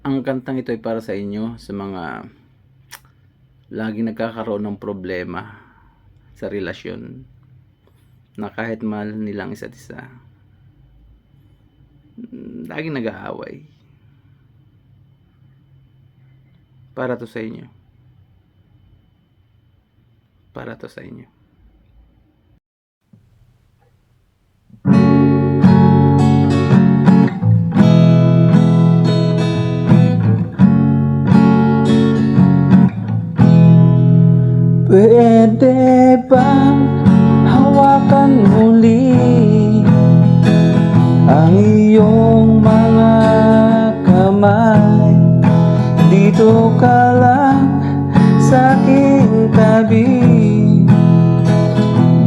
ang kantang ito ay para sa inyo sa mga laging nagkakaroon ng problema sa relasyon na kahit mahal nilang isa't isa laging nag-aaway. Para to sa inyo. Para to sa inyo ang iyong mga kamay Dito ka lang sa aking tabi.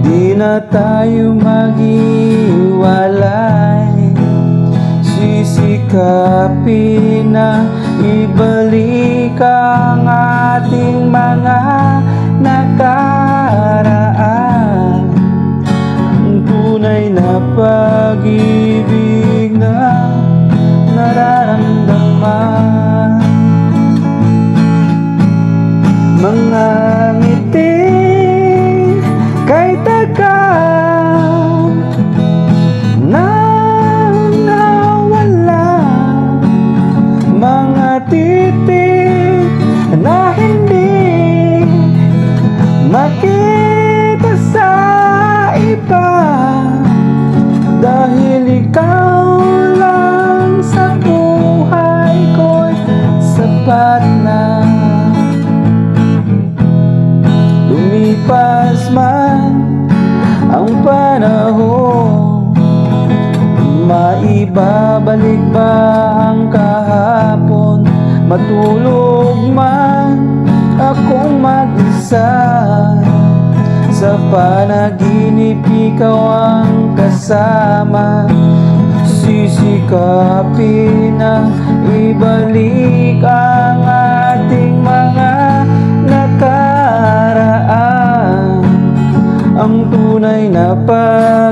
Di na tayo maghiwalay. Sisikapin na ibalik ang ating mga nararamdaman. Mga ngiti kay tagal nang nawala Mga titig na hindi makita Lumipas man ang panahon Maibabalik ba ang kahapon? Matulog man akong mag-isa Sa panaginip ikaw ang kasama. Sisikapin na ibalik ang pa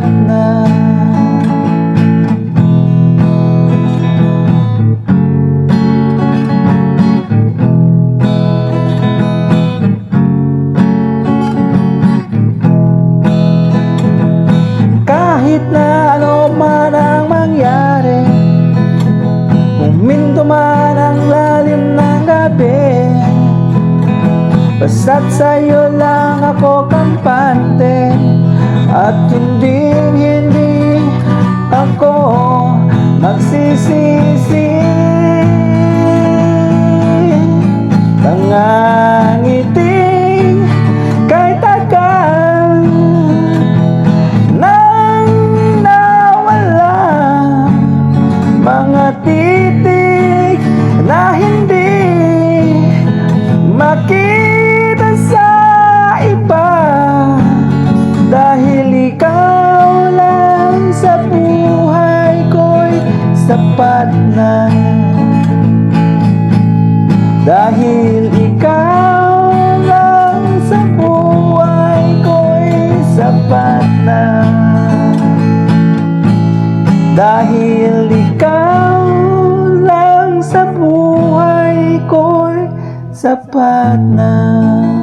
Kahit na ano man ang mangyari Huminto man ang lalim ng gabi Basta't sa'yo lang ako kampante At hindi, hindi Dahil ikaw lang sa buhay ko'y sapat na. Dahil ikaw lang sa buhay ko'y sapat na